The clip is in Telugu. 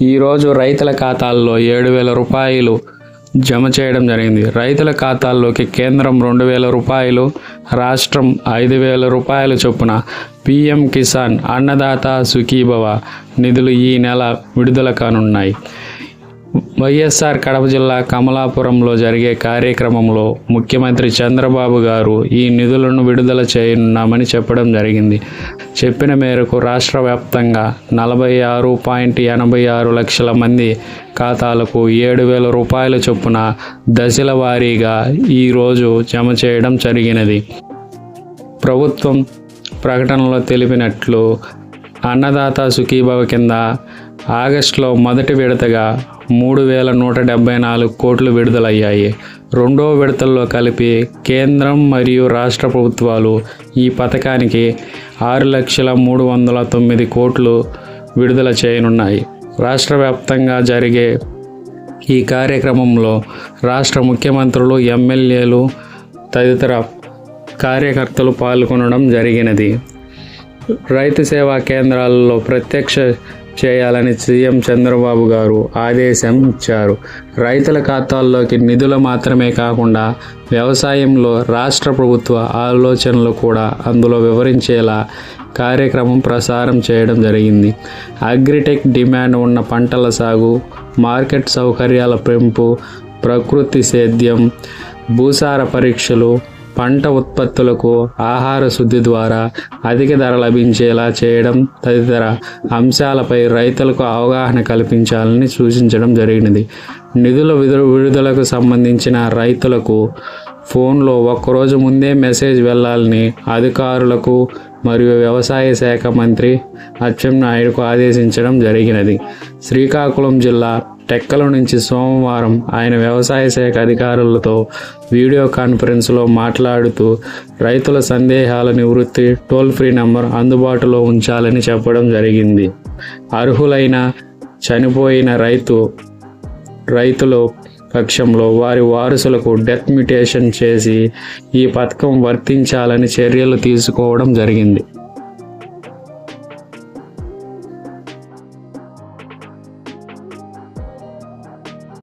ఈరోజు రైతుల ఖాతాల్లో ఏడు వేల రూపాయలు జమ చేయడం జరిగింది. రైతుల ఖాతాల్లోకి కేంద్రం రెండు వేల రూపాయలు రాష్ట్రం ఐదు వేల రూపాయల చొప్పున పిఎం కిసాన్ అన్నదాత సుఖీభవ నిధులు ఈ నెల విడుదల కానున్నాయి. వైఎస్ఆర్ కడప జిల్లా కమలాపురంలో జరిగే కార్యక్రమంలో ముఖ్యమంత్రి చంద్రబాబు గారు ఈ నిధులను విడుదల చేయనున్నామని చెప్పడం జరిగింది. చెప్పిన మేరకు రాష్ట్ర వ్యాప్తంగా నలభై ఆరు పాయింట్ ఎనభై ఆరు లక్షల మంది ఖాతాలకు ఏడు వేల రూపాయల చొప్పున దశల వారీగా ఈరోజు జమ చేయడం జరిగినది. ప్రభుత్వం ప్రకటనలో తెలిపినట్లు అన్నదాత సుఖీభవ కింద ఆగస్టులో మొదటి విడతగా మూడు వేల నూట డెబ్బై నాలుగు కోట్లు విడుదలయ్యాయి. రెండో విడతల్లో కలిపి కేంద్రం మరియు రాష్ట్ర ప్రభుత్వాలు ఈ పథకానికి ఆరు లక్షల మూడు వందల తొమ్మిది కోట్లు విడుదల చేయనున్నాయి. రాష్ట్ర వ్యాప్తంగా జరిగే ఈ కార్యక్రమంలో రాష్ట్ర ముఖ్యమంత్రులు ఎమ్మెల్యేలు తదితర కార్యకర్తలు పాల్గొనడం జరిగినది. రైతు సేవా కేంద్రాల్లో ప్రత్యక్ష చేయాలని సీఎం చంద్రబాబు గారు ఆదేశం ఇచ్చారు. రైతుల ఖాతాల్లోకి నిధులు మాత్రమే కాకుండా వ్యవసాయంలో రాష్ట్ర ప్రభుత్వ ఆలోచనలు కూడా అందులో వివరించేలా కార్యక్రమం ప్రసారం చేయడం జరిగింది. అగ్రిటెక్ డిమాండ్ ఉన్న పంటల సాగు మార్కెట్ సౌకర్యాల పెంపు ప్రకృతి సేద్యం భూసార పరీక్షలు పంట ఉత్పత్తులకు ఆహార శుద్ధి ద్వారా అధిక ధర లభించేలా చేయడం తదితర అంశాలపై రైతులకు అవగాహన కల్పించాలని సూచించడం జరిగినది. నిధుల విడు- విడుదలకు సంబంధించిన రైతులకు ఫోన్లో ఒక్కరోజు ముందే మెసేజ్ వెళ్ళాలని అధికారులకు మరియు వ్యవసాయ శాఖ మంత్రి అచ్చెన్నాయుడుకు ఆదేశించడం జరిగినది. శ్రీకాకుళం జిల్లా టెక్కల నుంచి సోమవారం ఆయన వ్యవసాయ శాఖ అధికారులతో వీడియో కాన్ఫరెన్స్లో మాట్లాడుతూ రైతుల సందేహాల నివృత్తి టోల్ ఫ్రీ నంబర్ అందుబాటులో ఉంచాలని చెప్పడం జరిగింది. అర్హులైన చనిపోయిన రైతు రైతులు పక్షంలో వారి వారసులకు డెత్ మ్యుటేషన్ చేసి ఈ పథకం వర్తించాలని చర్యలు తీసుకోవడం జరిగింది.